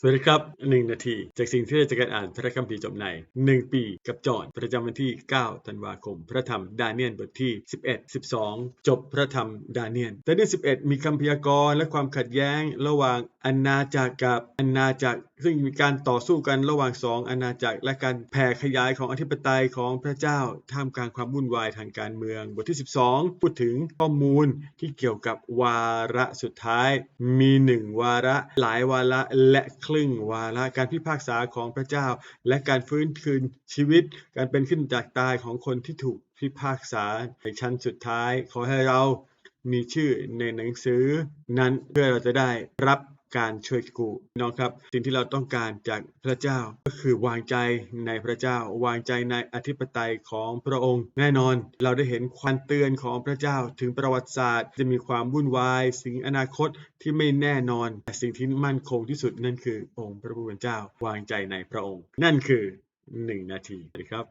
สวัสดีครับ 1 นาที จากสิ่งที่เราจะการอ่านพระคัมภีร์จบใน 1 ปีกับจอห์นประจำวันที่ 9 ธันวาคม พระธรรมดาเนียลบทที่ 11 12 จบพระธรรมดาเนียลดาเนียล11 มีคำพยากรณ์และความขัดแย้งระหว่างอาณาจักรกับอาณาจักร ซึ่งมีการต่อสู้กันระหว่างสองอาณาจักร และการแผ่ขยายของอธิปไตยของพระเจ้าท่ามกลางความวุ่นวายทางการเมือง บทที่ 12 พูดถึงข้อมูลที่เกี่ยวกับวาระสุดท้าย มีหนึ่งวาระหลายวาระและครึ่งวาระการพิพากษาของพระเจ้า และการฟื้นคืนชีวิต การเป็นขึ้นจากตายของคนที่ถูกพิพากษาในชั้นสุดท้าย ขอให้เรามีชื่อในหนังสือนั้นเพื่อเราจะได้รับ การช่วยกู้น้องครับ สิ่งที่เราต้องการจากพระเจ้าก็คือวางใจในพระเจ้า วางใจในอธิปไตยของพระองค์ แน่นอนเราได้เห็นควันเตือนของพระเจ้าถึงประวัติศาสตร์ จะมีความวุ่นวาย สิ่งอนาคตที่ไม่แน่นอน แต่สิ่งที่มั่นคงที่สุดนั่นคือองค์พระผู้เป็นเจ้า วางใจในพระองค์ นั่นคือหนึ่งนาทีนะครับ